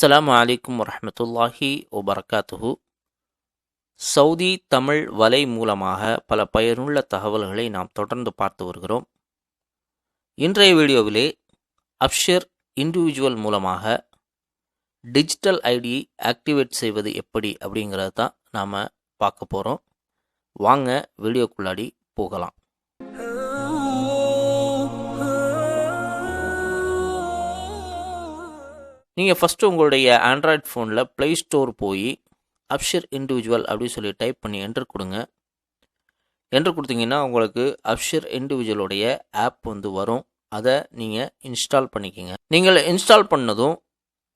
அஸ்லாம் வலைக்கம் வரமத்துல்லாஹி வபரகாத்துஹு. சவுதி தமிழ் வலை மூலமாக பல பயனுள்ள தகவல்களை நாம் தொடர்ந்து பார்த்து வருகிறோம். இன்றைய வீடியோவிலே அப்ஷர் இண்டிவிஜுவல் மூலமாக டிஜிட்டல் ஐடி ஆக்டிவேட் செய்வது எப்படி அப்படிங்கிறத தான் நாம் பார்க்க போகிறோம் வாங்க வீடியோக்குள்ளாடி போகலாம். நீங்கள் ஃபஸ்ட்டு உங்களுடைய ஆண்ட்ராய்ட் ஃபோனில் ப்ளே ஸ்டோர் போய் அப்ஷர் இண்டிவிஜுவல் அப்படின்னு சொல்லி டைப் பண்ணி என்டர் கொடுங்க. என்டர் கொடுத்தீங்கன்னா உங்களுக்கு அப்ஷர் இண்டிவிஜுவலுடைய ஆப் வந்து வரும். அதை நீங்கள் இன்ஸ்டால் பண்ணிக்கோங்க. நீங்கள் இன்ஸ்டால் பண்ணதும்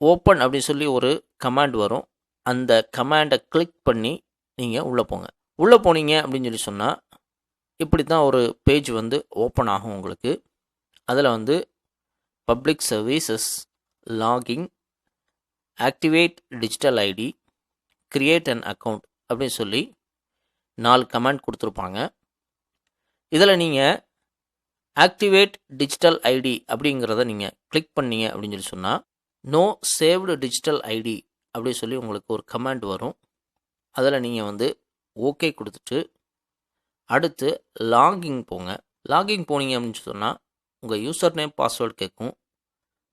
ஓப்பன் அப்படின்னு சொல்லி ஒரு கமாண்ட் வரும். அந்த கமாண்டை கிளிக் பண்ணி நீங்கள் உள்ளே போங்க. உள்ளே போனீங்க அப்படின்னு சொல்லி சொன்னால் இப்படி தான் ஒரு பேஜ் வந்து ஓப்பன் ஆகும் உங்களுக்கு. அதில் வந்து public services logging activate digital ID create an account அப்படின்னு சொல்லி நாலு கமெண்ட் கொடுத்துருப்பாங்க. இதில் நீங்கள் ஆக்டிவேட் டிஜிட்டல் ஐடி அப்படிங்கிறத நீங்கள் கிளிக் பண்ணீங்க அப்படின்னு சொல்லி சொன்னால் நோ சேவ்டு டிஜிட்டல் ஐடி அப்படின்னு சொல்லி உங்களுக்கு ஒரு கமெண்ட் வரும். அதில் நீங்கள் வந்து ஓகே கொடுத்துட்டு அடுத்து லாகிங் போங்க. லாகிங் போனீங்க அப்படின்னு சொன்னால் உங்கள் யூசர் நேம் பாஸ்வேர்டு கேட்கும்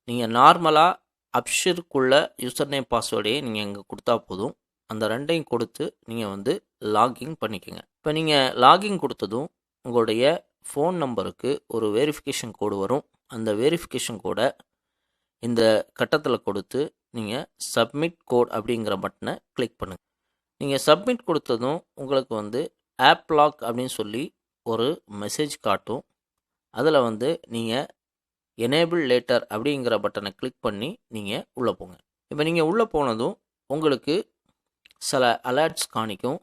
நீங்கள் நார்மலாக அப்ஷிற்குள்ள யூசர் நேம் பாஸ்வேர்டையே நீங்கள் இங்கே கொடுத்தா போதும். அந்த ரெண்டையும் கொடுத்து நீங்கள் வந்து லாகின் பண்ணிக்கோங்க. இப்போ நீங்கள் லாகின் கொடுத்ததும் உங்களுடைய ஃபோன் நம்பருக்கு ஒரு வெரிஃபிகேஷன் கோடு வரும். அந்த வெரிஃபிகேஷன் கோடை இந்த கட்டத்தில் கொடுத்து நீங்கள் சப்மிட் கோட் அப்படிங்கிற பட்டனை கிளிக் பண்ணுங்கள் நீங்கள் சப்மிட் கொடுத்ததும் உங்களுக்கு வந்து ஆப் லாக் அப்படின்னு சொல்லி ஒரு மெசேஜ் காட்டும். அதில் வந்து நீங்கள் எனேபிள் லேட்டர் அப்படிங்கிற பட்டனை கிளிக் பண்ணி நீங்கள் உள்ளே போங்க. இப்போ நீங்கள் உள்ளே போனதும் உங்களுக்கு சில அலர்ட்ஸ் காணிக்கும்.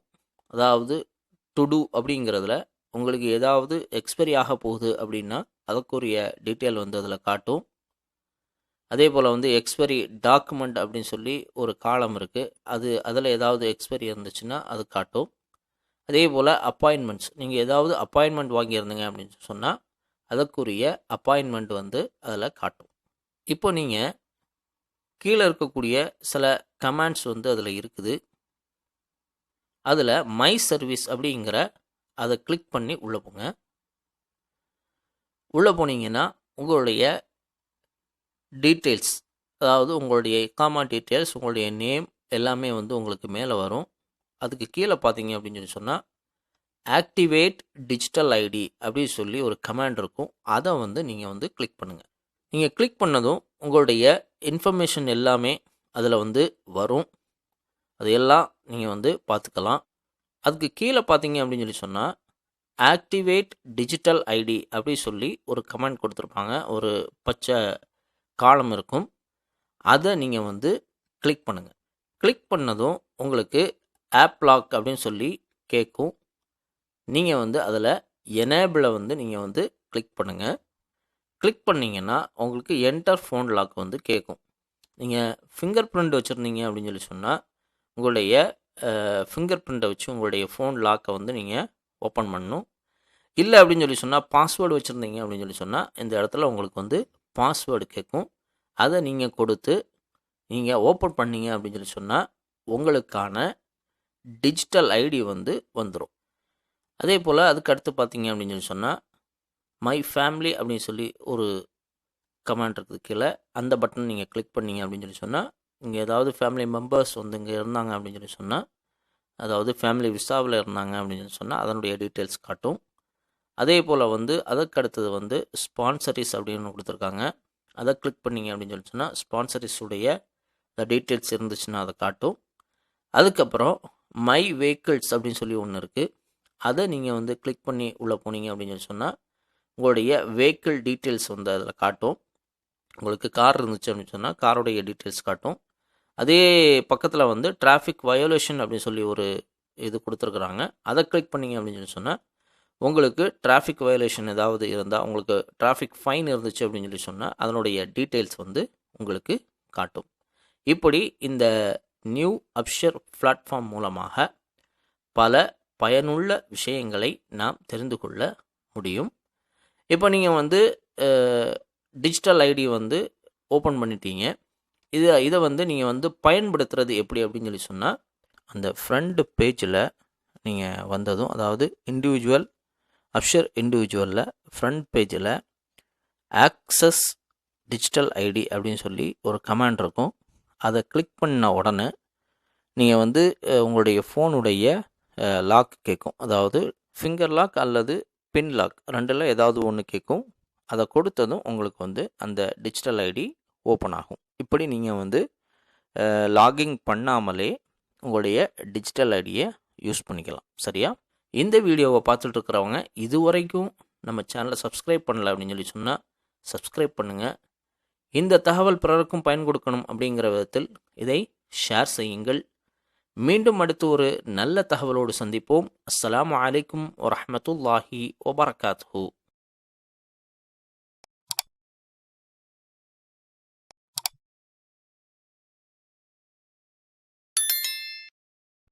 அதாவது டு டூ அப்படிங்கிறதுல உங்களுக்கு ஏதாவது எக்ஸ்பைரி ஆக போகுது அப்படின்னா அதுக்குரிய டீட்டெயில் வந்து அதில் காட்டும். அதே போல் வந்து எக்ஸ்பைரி டாக்குமெண்ட் அப்படின்னு சொல்லி ஒரு காலம் இருக்குது அது அதில் ஏதாவது எக்ஸ்பைரி இருந்துச்சுன்னா அது காட்டும். அதே போல் அப்பாயின்மெண்ட்ஸ் நீங்கள் ஏதாவது அப்பாயின்மெண்ட் வாங்கியிருந்தீங்க அப்படின்னு சொன்னால் அதற்குரிய அப்பாயின்மெண்ட் வந்து அதில் காட்டும். இப்போ நீங்கள் கீழே இருக்கக்கூடிய சில கமெண்ட்ஸ் வந்து அதில் இருக்குது. அதில் மை சர்வீஸ் அப்படிங்கிற அதை கிளிக் பண்ணி உள்ளே போங்க. உள்ளே போனீங்கன்னா உங்களுடைய டீட்டெயில்ஸ் அதாவது உங்களுடைய காமா டீட்டெயில்ஸ் உங்களுடைய நேம் எல்லாமே வந்து உங்களுக்கு மேலே வரும். அதுக்கு கீழே பார்த்தீங்க அப்படின்னு சொல்லி சொன்னால் ஆக்டிவேட் டிஜிட்டல் ஐடி அப்படின்னு சொல்லி ஒரு கமாண்ட் இருக்கும். அதை வந்து நீங்கள் வந்து கிளிக் பண்ணுங்கள் நீங்கள் கிளிக் பண்ணதும் உங்களுடைய இன்ஃபர்மேஷன் எல்லாமே அதில் வந்து வரும். அதையெல்லாம் நீங்கள் வந்து பார்த்துக்கலாம். அதுக்கு கீழே பார்த்தீங்க அப்படின்னு சொல்லி சொன்னால் ஆக்டிவேட் டிஜிட்டல் ஐடி அப்படி சொல்லி ஒரு கமெண்ட் கொடுத்துருப்பாங்க. ஒரு பச்சை காலம் இருக்கும். அதை நீங்கள் வந்து கிளிக் பண்ணுங்கள் கிளிக் பண்ணதும் உங்களுக்கு ஆப் லாக் அப்படின்னு சொல்லி கேட்கும். நீங்கள் வந்து அதில் எனேபிளை வந்து நீங்கள் வந்து கிளிக் பண்ணுங்கள் கிளிக் பண்ணிங்கன்னா உங்களுக்கு என்டர் ஃபோன் லாக் வந்து கேட்கும் நீங்கள் ஃபிங்கர் பிரிண்ட் வச்சுருந்தீங்க அப்படின்னு சொல்லி சொன்னால் உங்களுடைய ஃபிங்கர் பிரிண்ட்டை வச்சு உங்களுடைய ஃபோன் லாக்கை வந்து நீங்கள் ஓப்பன் பண்ணணும். இல்லை அப்படின்னு சொல்லி சொன்னால் பாஸ்வேர்டு வச்சுருந்தீங்க அப்படின்னு சொல்லி சொன்னால் இந்த இடத்துல உங்களுக்கு வந்து பாஸ்வேர்டு கேட்கும் அதை நீங்கள் கொடுத்து நீங்கள் ஓப்பன் பண்ணீங்க அப்படின்னு சொல்லி சொன்னால் உங்களுக்கான டிஜிட்டல் ஐடி வந்து வந்துடும் அதே போல் அதுக்கு அடுத்து பார்த்தீங்க அப்படின்னு சொல்லி சொன்னால் மை ஃபேமிலி அப்படின்னு சொல்லி ஒரு கமெண்ட் இருக்குது கீழே. அந்த பட்டன் நீங்கள் கிளிக் பண்ணீங்க அப்படின்னு சொல்லி சொன்னால் இங்கே ஏதாவது ஃபேமிலி மெம்பர்ஸ் வந்து இங்கே இருந்தாங்க அப்படின்னு சொல்லி சொன்னால் அதாவது ஃபேமிலி விசாவில் இருந்தாங்க அப்படின்னு சொல்லி சொன்னால் அதனுடைய டீட்டெயில்ஸ் காட்டும். அதே போல் வந்து அதற்கு அடுத்தது வந்து ஸ்பான்சரிஸ் அப்படின்னு கொடுத்துருக்காங்க. அதை கிளிக் பண்ணீங்க அப்படின்னு சொல்லி சொன்னால் ஸ்பான்சரிஸுடைய டீட்டெயில்ஸ் இருந்துச்சுன்னா அதை காட்டும். அதுக்கப்புறம் மை வெஹிக்கிள்ஸ் அப்படின்னு சொல்லி ஒன்று இருக்குது அதை நீங்கள் வந்து கிளிக் பண்ணி உள்ளே போனீங்க அப்படின்னு சொல்லி சொன்னால் உங்களுடைய வெஹிக்கிள் டீட்டெயில்ஸ் வந்து அதில் காட்டும். உங்களுக்கு கார் இருந்துச்சு அப்படின்னு சொன்னால் காரோடைய டீட்டெயில்ஸ் காட்டும். அதே பக்கத்தில் வந்து டிராஃபிக் வயோலேஷன் அப்படின்னு சொல்லி ஒரு இது கொடுத்துருக்குறாங்க. அதை கிளிக் பண்ணீங்க அப்படின்னு சொல்லி சொன்னால் உங்களுக்கு டிராஃபிக் வயோலேஷன் ஏதாவது இருந்தால் உங்களுக்கு டிராஃபிக் ஃபைன் இருந்துச்சு அப்படின்னு சொல்லி சொன்னால் அதனுடைய டீட்டெயில்ஸ் வந்து உங்களுக்கு காட்டும். இப்படி இந்த நியூ அப்ஷர் பிளாட்ஃபார்ம் மூலமாக பல பயனுள்ள விஷயங்களை நாம் தெரிந்து கொள்ள முடியும். இப்போ நீங்கள் வந்து டிஜிட்டல் ஐடி வந்து ஓப்பன் பண்ணிட்டீங்க. இது இதை வந்து நீங்கள் வந்து பயன்படுத்துறது எப்படி அப்படின்னு சொல்லி சொன்னால் அந்த ஃப்ரண்ட் பேஜில் நீங்கள் வந்ததும் அதாவது இண்டிவிஜுவல் அப்ஷர் இண்டிவிஜுவலில் ஃப்ரண்ட் பேஜில் ஆக்சஸ் டிஜிட்டல் ஐடி அப்படின்னு சொல்லி ஒரு கமாண்ட் இருக்கும். அதை கிளிக் பண்ண உடனே நீங்கள் வந்து உங்களுடைய ஃபோனுடைய லாக் கேட்கும் அதாவது ஃபிங்கர் லாக் அல்லது பின் லாக் ரெண்டில் ஏதாவது ஒன்று கேட்கும் அதை கொடுத்ததும் உங்களுக்கு வந்து அந்த டிஜிட்டல் ஐடி ஓப்பன் ஆகும். இப்படி நீங்கள் வந்து லாகிங் பண்ணாமலே உங்களுடைய டிஜிட்டல் ஐடியை யூஸ் பண்ணிக்கலாம். சரியா? இந்த வீடியோவை பார்த்துட்டு இருக்கிறவங்க இதுவரைக்கும் நம்ம சேனலை சப்ஸ்கிரைப் பண்ணல அப்படின்னு சொல்லி சொன்னால் சப்ஸ்கிரைப் பண்ணுங்கள் இந்த தகவல் பிறருக்கும் பயன் கொடுக்கணும் அப்படிங்கிற விதத்தில் இதை ஷேர் செய்யுங்கள். மீண்டும் அடுத்து ஒரு நல்ல தகவலோடு சந்திப்போம். அஸ்லாம் அலைக்கும் வரமத்துல்லாஹி வபரகாத்துஹு.